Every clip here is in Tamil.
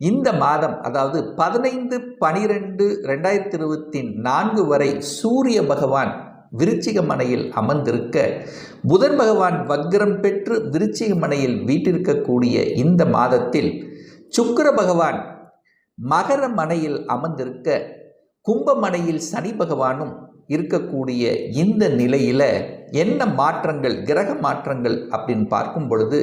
இந்த மாதம் அதாவது பதினைந்து பனிரெண்டு ரெண்டாயிரத்தி இருபத்தி நான்கு வரை சூரிய பகவான் விருச்சிக மனையில் அமர்ந்திருக்க புதன் பகவான் வக்ரம் பெற்று விருச்சிக மனையில் வீட்டிருக்கக்கூடிய இந்த மாதத்தில் சுக்கர பகவான் மகர மனையில் அமர்ந்திருக்க கும்பமனையில் சனி பகவானும் இருக்கக்கூடிய இந்த நிலையில் என்ன மாற்றங்கள் கிரக மாற்றங்கள் அப்படின்னு பார்க்கும் பொழுது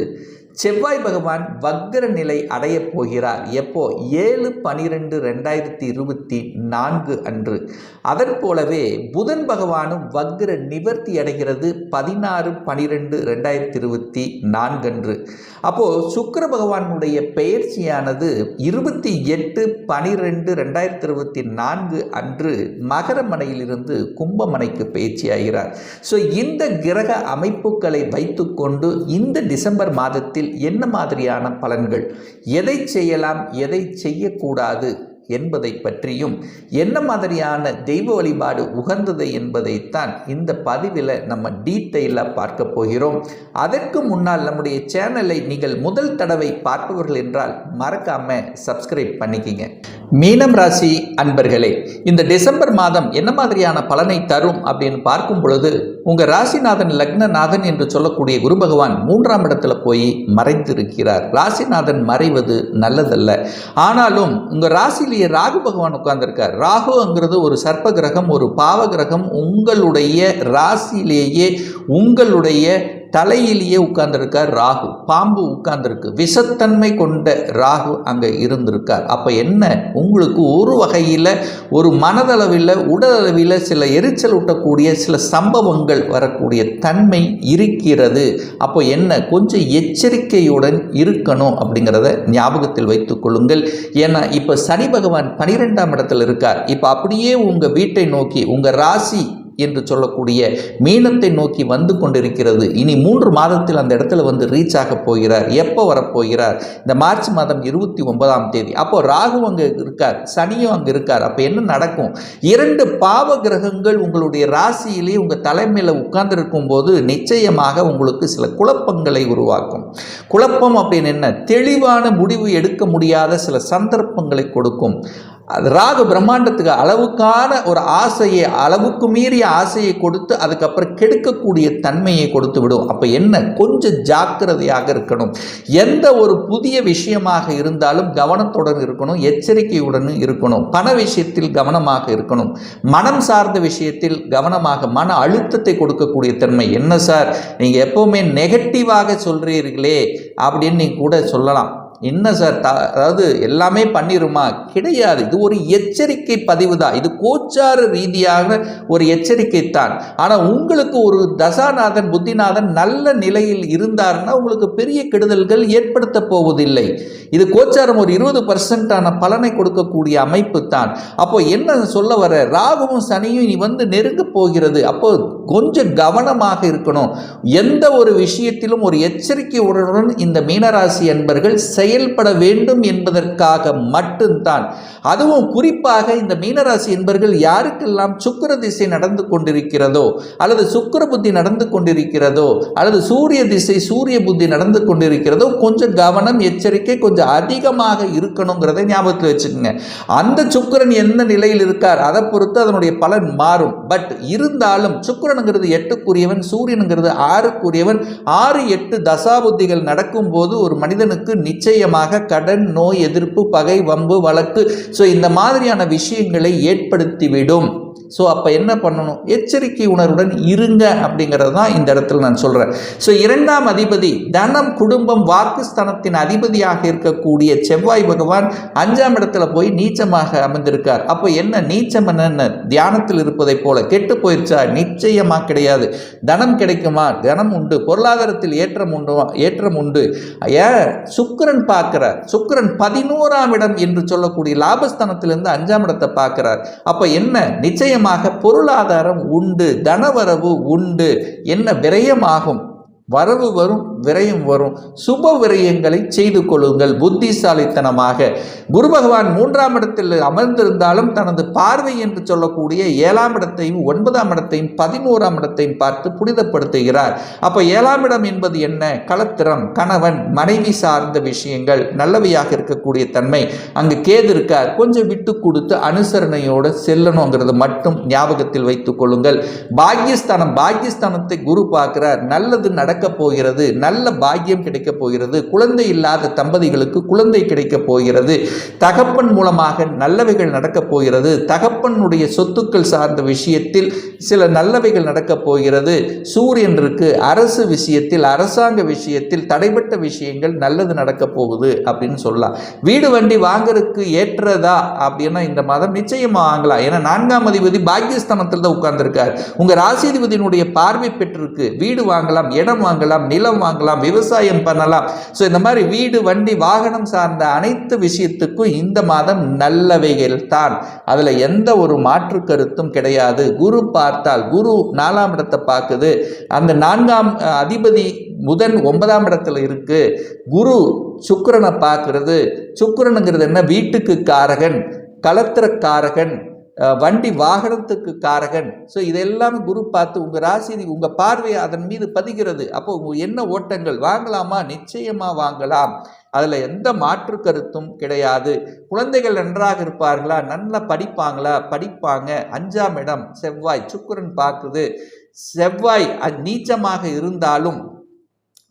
செவ்வாய் பகவான் வக்ர நிலை அடையப் போகிறார். எப்போ? ஏழு பனிரெண்டு ரெண்டாயிரத்தி இருபத்தி நான்கு அன்று. அதன் போலவே புதன் பகவானும் வக்ர நிவர்த்தி அடைகிறது பதினாறு பனிரெண்டு ரெண்டாயிரத்தி இருபத்தி நான்கு அன்று. அப்போது சுக்கர பகவானுடைய பெயர்ச்சியானது இருபத்தி எட்டு பனிரெண்டு ரெண்டாயிரத்தி இருபத்தி நான்கு அன்று மகரமனையிலிருந்து கும்பமனைக்கு பயிற்சியாகிறார் ஸோ இந்த கிரக அமைப்புகளை வைத்துக்கொண்டு இந்த டிசம்பர் மாதத்தில் என்ன மாதிரியான பலன்கள்? எதை செய்யலாம் எதை செய்யக்கூடாது? என்பதை பற்றியும் என்ன மாதிரியான தெய்வ வழிபாடு உகந்தது என்பதைத்தான் இந்த பதிவில் நம்ம டீட்டெயிலாக பார்க்க போகிறோம். அதற்கு முன்னால் நம்முடைய சேனலை நீங்கள் முதல் தடவை பார்ப்பவர்கள் என்றால் மறக்காம சப்ஸ்கிரைப் பண்ணிக்கிங்க. மீனம் ராசி அன்பர்களே இந்த டிசம்பர் மாதம் என்ன மாதிரியான பலனை தரும் அப்படின்னு பார்க்கும் பொழுது உங்கள் ராசிநாதன் லக்னநாதன் என்று சொல்லக்கூடிய குரு பகவான் மூன்றாம் இடத்துல போய் மறைந்திருக்கிறார். ராசிநாதன் மறைவது நல்லதல்ல. ஆனாலும் உங்கள் ராசியிலேயே ராகு பகவான் உட்கார்ந்துருக்கார். ராகுங்கிறது ஒரு சர்ப்ப கிரகம் ஒரு பாவ கிரகம். உங்களுடைய ராசியிலேயே உங்களுடைய தலையிலேயே உட்கார்ந்துருக்கார் ராகு பாம்பு உட்கார்ந்துருக்கு. விஷத்தன்மை கொண்ட ராகு அங்கே இருந்திருக்கார். அப்போ என்ன? உங்களுக்கு ஒரு வகையில் ஒரு மனதளவில் உடலளவில் சில எரிச்சல் ஊட்டக்கூடிய சில சம்பவங்கள் வரக்கூடிய தன்மை இருக்கிறது. அப்போ என்ன? கொஞ்சம் எச்சரிக்கையுடன் இருக்கணும் அப்படிங்கிறத ஞாபகத்தில் வைத்துக் கொள்ளுங்கள். ஏன்னா இப்போ சனி பகவான் பனிரெண்டாம் இடத்தில் இருக்கார். இப்போ அப்படியே உங்கள் வீட்டை நோக்கி உங்கள் ராசி என்று சொல்லக்கூடிய மீனத்தை நோக்கி வந்து கொண்டிருக்கிறது. இனி மூன்று மாதத்தில் அந்த இடத்துல வந்து ரீச் ஆக போகிறார். எப்போ வரப்போகிறார்? இந்த மார்ச் மாதம் இருபத்தி ஒன்பதாம் தேதி. அப்போ ராகு அங்கே இருக்கார் சனியும் அங்கே இருக்கார். அப்போ என்ன நடக்கும்? இரண்டு பாவ கிரகங்கள் உங்களுடைய ராசியிலே உங்கள் தலைமையில் உட்கார்ந்துருக்கும் போது நிச்சயமாக உங்களுக்கு சில குழப்பங்களை உருவாக்கும். குழப்பம் அப்படின்னு என்ன? தெளிவான முடிவு எடுக்க முடியாத சில சந்தர்ப்பங்களை கொடுக்கும். ராகு பிரம்மாண்டத்துக்கு அளவுக்கான ஒரு ஆசையை அளவுக்கு மீறிய ஆசையை கொடுத்து அதுக்கப்புறம் கெடுக்கக்கூடிய தன்மையை கொடுத்து விடும். அப்போ என்ன? கொஞ்சம் ஜாக்கிரதையாக இருக்கணும். எந்த ஒரு புதிய விஷயமாக இருந்தாலும் கவனத்துடன் இருக்கணும் எச்சரிக்கையுடன் இருக்கணும். பண விஷயத்தில் கவனமாக இருக்கணும். மனம் சார்ந்த விஷயத்தில் கவனமாக மன அழுத்தத்தை கொடுக்கக்கூடிய தன்மை என்ன சார்? நீங்கள் எப்போவுமே நெகட்டிவாக சொல்கிறீர்களே அப்படின்னு நீங்கள் கூட சொல்லலாம். என்ன சார் த அதாவது எல்லாமே பண்ணிடுமா கிடையாது. இது ஒரு எச்சரிக்கை பதிவு தான் இது கோச்சார ரீதியாக ஒரு எச்சரிக்கை தான் ஆனால் உங்களுக்கு ஒரு தசாநாதன் புத்திநாதன் நல்ல நிலையில் இருந்தார்னா உங்களுக்கு பெரிய கெடுதல்கள் ஏற்படுத்த போவதில்லை. இது கோச்சாரம் ஒரு இருபது பர்சன்டான பலனை கொடுக்கக்கூடிய அமைப்பு தான் அப்போ என்ன சொல்ல வர? ராகுவும் சனியும் நீ வந்து நெருங்க போகிறது. அப்போ கொஞ்சம் கவனமாக இருக்கணும். எந்த ஒரு விஷயத்திலும் ஒரு எச்சரிக்கையுடன் இந்த மீனராசி என்பர்கள் செயல்பட வேண்டும் என்பதற்காக மட்டும்தான். அதுவும் குறிப்பாக இந்த மீனராசி என்பர்கள் யாருக்கெல்லாம் சுக்கர திசை நடந்து கொண்டிருக்கிறதோ அல்லது சுக்கர புத்தி நடந்து கொண்டிருக்கிறதோ அல்லது சூரிய திசை சூரிய புத்தி நடந்து கொண்டிருக்கிறதோ கொஞ்சம் கவனம் எச்சரிக்கை கொஞ்சம் அதிகமாக இருக்கணுங்கிறத ஞாபகத்தில் வச்சுக்கோங்க. அந்த சுக்கரன் எந்த நிலையில் இருக்கார் அதை பொறுத்து அதனுடைய பலன் மாறும். பட் இருந்தாலும் சுக்கரனுங்கிறது எட்டுக்குரியவன் சூரியனுங்கிறது ஆறுக்குரியவன். ஆறு எட்டு தசாபுத்திகள் நடக்கும்போது ஒரு மனிதனுக்கு நிச்சயம் நிச்சயமாக கடன் நோய் எதிர்ப்பு பகை வம்பு வழக்கு. ஸோ இந்த மாதிரியான விஷயங்களை ஏற்படுத்திவிடும். ஸோ அப்போ என்ன பண்ணணும்? எச்சரிக்கை உணர்வுடன் இருங்க அப்படிங்கிறது தான் இந்த இடத்துல நான் சொல்கிறேன் ஸோ இரண்டாம் அதிபதி தனம் குடும்பம் வாக்குஸ்தானத்தின் அதிபதியாக இருக்கக்கூடிய செவ்வாய் பகவான் அஞ்சாம் இடத்துல போய் நீச்சமாக அமர்ந்திருக்கார். அப்போ என்ன? நீச்சம் என்ன தியானத்தில் இருப்பதைப் போல. கெட்டு போயிடுச்சா நிச்சயமாக கிடையாது. தனம் கிடைக்குமா? தனம் உண்டு. பொருளாதாரத்தில் ஏற்றம் உண்டு ஏற்றம் உண்டு. ஏன் சுக்கிரன் பார்க்கிறார். சுக்கரன் பதினோராம் இடம் என்று சொல்லக்கூடிய லாபஸ்தானத்திலிருந்து அஞ்சாம் இடத்தை பார்க்கிறார். அப்போ என்ன? நிச்சயம் நிச்சயமாக பொருளாதாரம் உண்டு தனவரவு உண்டு. என்ன விரயமாகும்? வரவு வரும் விரயம் வரும். சுப விரயங்களை செய்து கொள்ளுங்கள். புத்திசாலித்தனமாக. குரு பகவான் மூன்றாம் இடத்தில் அமர்ந்திருந்தாலும் தனது பார்வை என்று சொல்லக்கூடிய ஏழாம் இடத்தையும் ஒன்பதாம் இடத்தையும் பதினோராம் இடத்தையும் பார்த்து புனிதப்படுத்துகிறார். அப்போ ஏழாம் இடம் என்பது என்ன? களத்திரம் கணவன் மனைவி சார்ந்த விஷயங்கள் நல்லவையாக இருக்கக்கூடிய தன்மை. அங்கு கேது இருக்கார். கொஞ்சம் விட்டு கொடுத்து அனுசரணையோடு செல்லணுங்கிறது மட்டும் ஞாபகத்தில் வைத்துக் கொள்ளுங்கள். பாக்யஸ்தானம் பாக்யஸ்தானத்தை குரு பார்க்கிறார். நல்லது நடக்கப் போகிறது. நல்ல பாக்கியம் கிடைக்கப் போகிறது. குழந்தை இல்லாத தம்பதிகளுக்கு குழந்தை கிடைக்கப் போகிறது. தகப்பன் மூலமாக நல்லவைகள் நடக்கப் போகிறது. தகப்பனுடைய சொத்துக்கள் சார்ந்த விஷயத்தில் சில நல்லவைகள் நடக்கப் போகிறது. சூரியன் இருக்கு அரசு விஷயத்தில் அரசாங்க விஷயத்தில் தடைப்பட்ட விஷயங்கள் நல்லது நடக்கப் போகுது அப்படின்னு சொல்லலாம். வீடு வண்டி வாங்குறதுக்கு ஏற்றதா அப்படின்னா இந்த மாதம் நிச்சயமா வாங்கலாம். ஏன்னா நான்காம் அதிபதி பாக்கியஸ்தானத்தில் தான் உட்கார்ந்துருக்கார். உங்கள் ராசிதிபதியினுடைய பார்வை பெற்றிருக்கு. வீடு வாங்கலாம் இடம் வாங்கலாம் நிலம் வாங்கலாம். விவசாயம் பண்ணலாம். ஸோ இந்த மாதிரி வீடு வண்டி வாகனம் சார்ந்த அனைத்து விஷயத்துக்கும் இந்த மாதம் நல்லவைகள் தான். அதில் எந்த ஒரு மாற்று கருத்தும் கிடையாது. குரு பார்த்தால் குரு நாலாம் இடத்தை பார்க்குது. அந்த நான்காம் அதிபதி புதன் ஒன்பதாம் இடத்துல இருக்கு. குரு சுக்கிரனை பார்க்கறது. சுக்கரனுங்கிறது என்ன? வீட்டுக்கு காரகன் களத்திரக்காரகன் வண்டி வாகனத்துக்கு காரகன். ஸோ இதெல்லாம் குரு பார்த்து உங்கள் ராசி உங்கள் பார்வை அதன் மீது பதிகிறது. அப்போ உங்கள் என்ன ஓட்டங்கள்? வாங்கலாமா? நிச்சயமாக வாங்கலாம். அதில் எந்த மாற்று கருத்தும் கிடையாது. குழந்தைகள் நன்றாக இருப்பார்களா? நல்லா படிப்பாங்களா? படிப்பாங்க. அஞ்சாம் இடம் செவ்வாய். சுக்கரன் பார்க்குது. செவ்வாய் நீச்சமாக இருந்தாலும்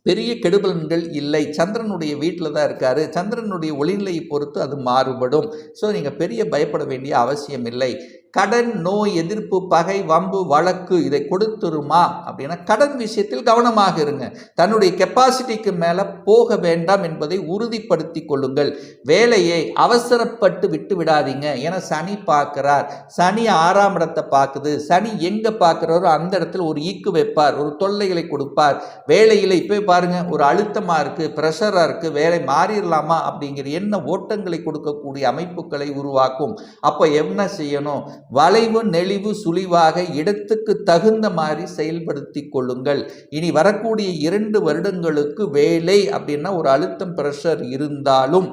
பெரிய கெடுபலன்கள் இல்லை. சந்திரனுடைய வீட்டில் தான் இருக்காரு. சந்திரனுடைய ஒளிநிலையை பொறுத்து அது மாறுபடும். ஸோ நீங்கள் பெரிய பயப்பட வேண்டிய அவசியம் இல்லை. கடன் நோய் எதிர்ப்பு பகை வம்பு வழக்கு இதை கொடுத்துருமா? அப்படின்னா கடன் விஷயத்தில் கவனமாக இருங்க. தன்னுடைய கெப்பாசிட்டிக்கு மேலே போக வேண்டாம் என்பதை உறுதிப்படுத்தி கொள்ளுங்கள். வேலையை அவசரப்பட்டு விட்டு விடாதீங்க. ஏன்னா சனி பார்க்கிறார். சனி ஆறாம் இடத்தை பார்க்குது. சனி எங்கே பார்க்குறாரோ அந்த இடத்துல ஒரு ஈக்கு வைப்பார். ஒரு தொல்லைகளை கொடுப்பார். வேலையில் இப்போ பாருங்கள் ஒரு அழுத்தமாக இருக்குது ப்ரெஷராக இருக்குது வேலை மாறிடலாமா அப்படிங்கிற என்ன ஓட்டங்களை கொடுக்கக்கூடிய அமைப்புகளை உருவாக்கும். அப்போ என்ன செய்யணும்? வளைவு நெளிவு சுழிவாக இடத்துக்கு தகுந்த மாதிரி செயல்படுத்தி கொள்ளுங்கள். இனி வரக்கூடிய இரண்டு வருடங்களுக்கு வேலை அப்படின்னா ஒரு அழுத்தம் ப்ரெஷர் இருந்தாலும்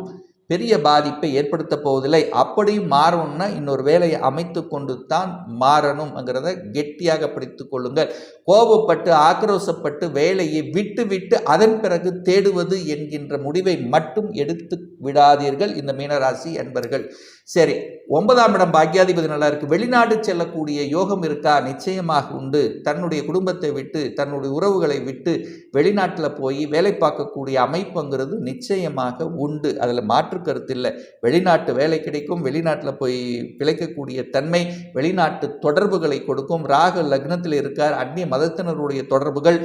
பெரிய பாதிப்பை ஏற்படுத்த போவதில்லை. அப்படியும் மாறணும்னா இன்னொரு வேலையை அமைத்து கொண்டு தான் மாறணும்ங்கிறத கெட்டியாக பிடித்து கொள்ளுங்கள். கோபப்பட்டு ஆக்ரோசப்பட்டு வேலையை விட்டு விட்டு அதன் பிறகு தேடுவது என்கின்ற முடிவை மட்டும் எடுத்து விடாதீர்கள். இந்த மீனராசி அன்பர்கள். சரி ஒன்பதாம் இடம் பாக்யாதிபதி நல்லா இருக்கு வெளிநாடு செல்லக்கூடிய யோகம் இருக்கா? நிச்சயமாக உண்டு. தன்னுடைய குடும்பத்தை விட்டு தன்னுடைய உறவுகளை விட்டு வெளிநாட்டில் போய் வேலை பார்க்கக்கூடிய அமைப்புங்கிறது நிச்சயமாக உண்டு. அதில் மாற்று கருத்து இல்லை. வெளிநாட்டு வேலை கிடைக்கும் வெளிநாட்டில் போய் பிழைக்கக்கூடிய தன்மை வெளிநாட்டு தொடர்புகளை கொடுக்கும். ராக லக்னத்தில் இருக்கார். அந்நிய மதத்தினருடைய தொடர்புகள்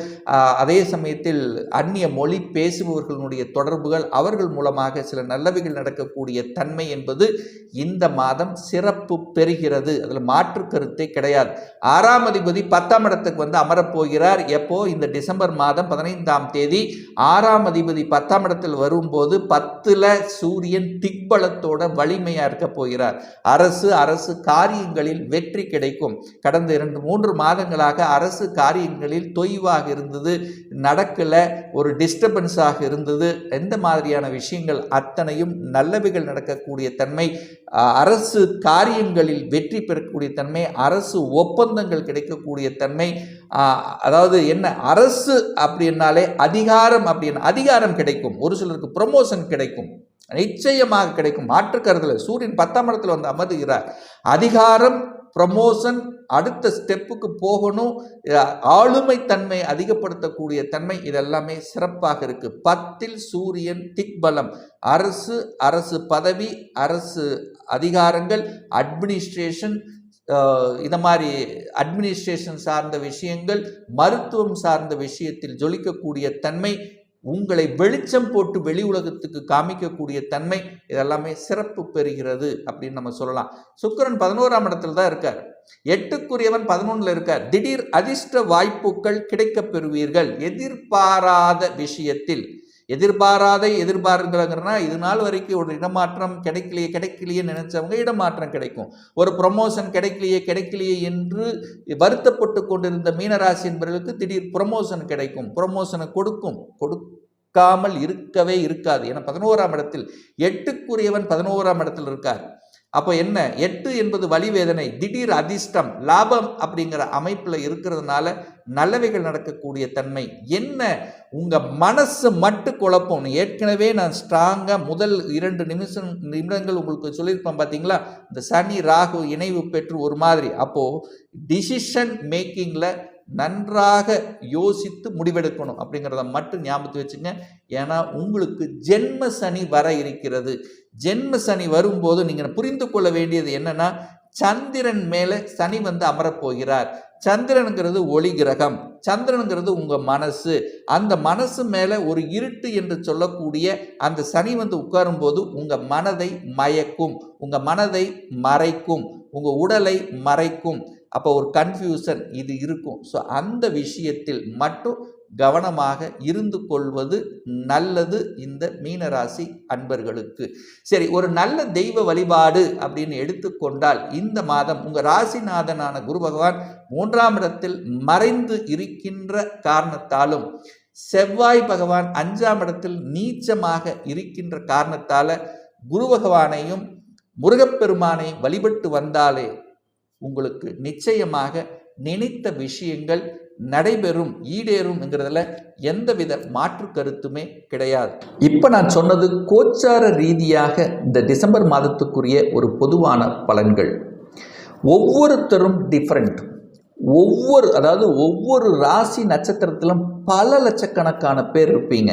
அதே சமயத்தில் அந்நிய மொழி பேசுபவர்களுடைய தொடர்புகள் அவர்கள் மூலமாக சில நல்லவைகள் நடக்கக்கூடிய தன்மை என்பது இந்த மாதம் சிறப்பு பெறுகிறது. அதில் மாற்று கருத்தே கிடையாது. ஆறாம் அதிபதி பத்தாம் இடத்துக்கு வந்து அமரப்போகிறார். எப்போ? இந்த டிசம்பர் மாதம் பதினைந்தாம் தேதி. ஆறாம் அதிபதி பத்தாம் இடத்தில் வரும்போது பத்தில் சூரியன் திக்பலத்தோட வலிமையாக இருக்க போகிறார். அரசு அரசு காரியங்களில் வெற்றி கிடைக்கும். கடந்த இரண்டு மூன்று மாதங்களாக அரசு காரியங்களில் தொய்வாக இருந்தது. நடக்கல ஒரு டிஸ்டர்பன்ஸாக இருந்தது. எந்த மாதிரியான விஷயங்கள்? அத்தனையும் நல்லவைகள் நடக்கக்கூடிய தன்மை அரசு காரியங்களில் வெற்றி பெறக்கூடிய தன்மை அரசு ஒப்பந்தங்கள் கிடைக்கக்கூடிய தன்மை அதாவது என்ன அரசு அப்படின்னாலே அதிகாரம் அப்படின்னா அதிகாரம் கிடைக்கும். ஒரு சிலருக்கு ப்ரொமோஷன் கிடைக்கும். நிச்சயமாக கிடைக்கும். மாற்று கருத்துல சூரியன் பத்தாம் இடத்துல வந்து அமர்கிறார் அதிகாரம் ப்ரமோஷன் அடுத்த ஸ்டெப்புக்கு போகணும். ஆளுமை தன்மை அதிகப்படுத்தக்கூடிய தன்மை இதெல்லாமே சிறப்பாக இருக்கு. பத்தில் சூரியன் திக்பலம் அரசு அரசு பதவி அரசு அதிகாரங்கள் அட்மினிஸ்ட்ரேஷன் இந்த மாதிரி அட்மினிஸ்ட்ரேஷன் சார்ந்த விஷயங்கள் மருத்துவம் சார்ந்த விஷயத்தில் ஜொலிக்கக்கூடிய தன்மை உங்களை வெளிச்சம் போட்டு வெளி உலகத்துக்கு காமிக்கக்கூடிய தன்மை இதெல்லாமே சிறப்பு பெறுகிறது அப்படின்னு நம்ம சொல்லலாம். சுக்கிரன் பதினோராம் இடத்துல தான் இருக்கார். எட்டுக்குரியவன் பதினொன்றில் இருக்கார். திடீர் அதிர்ஷ்ட வாய்ப்புகள் கிடைக்கப் பெறுவீர்கள். எதிர்பாராத விஷயத்தில் எதிர்பாராத எதிர்பார்க்கிறாங்கன்னா இது நாள் வரைக்கும் ஒரு இடமாற்றம் கிடைக்கலையே கிடைக்கலையே நினைச்சவங்க இடமாற்றம் கிடைக்கும். ஒரு ப்ரொமோஷன் கிடைக்கலையே கிடைக்கலையே என்று வருத்தப்பட்டு கொண்டிருந்த மீனராசி என்பவர்களுக்கு திடீர் ப்ரொமோஷன் கிடைக்கும். ப்ரொமோஷனை கொடுக்கும். கொடுக்காமல் இருக்கவே இருக்காது. ஏன்னா பதினோராம் இடத்தில் எட்டுக்குரியவன் பதினோராம் இடத்தில் இருக்கார். அப்போ என்ன? எட்டு என்பது வலிவேதனை திடீர் அதிர்ஷ்டம் லாபம் அப்படிங்கிற அமைப்பில் இருக்கிறதுனால நல்லவைகள் நடக்கக்கூடிய தன்மை. என்ன? உங்கள் மனசு மட்டும் குழப்பம். ஏற்கனவே நான் ஸ்ட்ராங்காக முதல் இரண்டு நிமிஷம் நிமிடங்கள் உங்களுக்கு சொல்லியிருப்பேன் பார்த்தீங்களா இந்த சனி ராகு இணைவு பெற்று ஒரு மாதிரி. அப்போது டிசிஷன் மேக்கிங்கில் நன்றாக யோசித்து முடிவெடுக்கணும் அப்படிங்கிறத மட்டும் ஞாபகத்து வச்சுங்க. ஏன்னா உங்களுக்கு ஜென்ம சனி வர இருக்கிறது. ஜென்ம சனி வரும்போது நீங்கள் புரிந்து கொள்ள வேண்டியது என்னன்னா சந்திரன் மேலே சனி வந்து அமரப்போகிறார். சந்திரனுங்கிறது ஒளி கிரகம். சந்திரனுங்கிறது உங்கள் மனசு. அந்த மனசு மேலே ஒரு இருட்டு என்று சொல்லக்கூடிய அந்த சனி வந்து உட்காரும்போது உங்கள் மனதை மயக்கும். உங்கள் மனதை மறைக்கும். உங்கள் உடலை மறைக்கும். அப்போ ஒரு கன்ஃபியூசன் இது இருக்கும். ஸோ அந்த விஷயத்தில் மட்டும் கவனமாக இருந்து கொள்வது நல்லது இந்த மீனராசி அன்பர்களுக்கு. சரி ஒரு நல்ல தெய்வ வழிபாடு அப்படின்னு எடுத்துக்கொண்டால் இந்த மாதம் உங்கள் ராசிநாதனான குரு பகவான் மூன்றாம் இடத்தில் மறைந்து இருக்கின்ற காரணத்தாலும் செவ்வாய் பகவான் அஞ்சாம் இடத்தில் நீச்சமாக இருக்கின்ற காரணத்தால் குரு பகவானையும் முருகப்பெருமானையும் வழிபட்டு வந்தாலே உங்களுக்கு நிச்சயமாக நினைத்த விஷயங்கள் நடைபெறும் ஈடேறும்ங்கிறதுல எந்தவித மாற்று கருத்துமே கிடையாது. இப்போ நான் சொன்னது கோச்சார ரீதியாக இந்த டிசம்பர் மாதத்துக்குரிய ஒரு பொதுவான பலன்கள். ஒவ்வொருத்தரும் டிஃப்ரெண்ட் ஒவ்வொரு அதாவது ஒவ்வொரு ராசி நட்சத்திரத்திலும் பல லட்சக்கணக்கான பேர் இருப்பீங்க.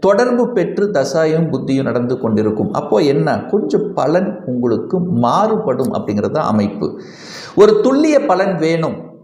தொடர்பு பெற்று தசாயும் புத்தியும் நடந்து கொண்டிருக்கும். அப்போது என்ன? கொஞ்சம் பலன் உங்களுக்கு மாறுபடும் அப்படிங்கிறது தான் அமைப்பு. ஒரு துல்லிய பலன் வேணும்.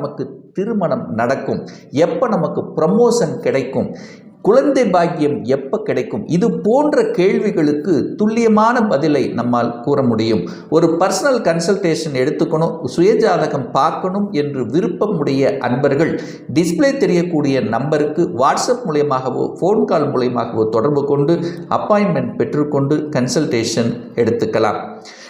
நமக்கு திருமணம் நடக்கும்? எப்போ நமக்கு ப்ரமோஷன் கிடைக்கும்? குழந்தை பாக்கியம் எப்போ கிடைக்கும்? இது போன்ற கேள்விகளுக்கு துல்லியமான பதிலை நம்மால் கூற முடியும். ஒரு பர்சனல் கன்சல்டேஷன் எடுத்துக்கணும் சுயஜாதகம் பார்க்கணும் என்று விருப்பமுடைய அன்பர்கள் டிஸ்ப்ளே தெரியக்கூடிய நம்பருக்கு வாட்ஸ்அப் மூலியமாகவோ ஃபோன் கால் மூலியமாகவோ தொடர்பு கொண்டு அப்பாயின்மெண்ட் பெற்றுக்கொண்டு கன்சல்டேஷன் எடுத்துக்கலாம்.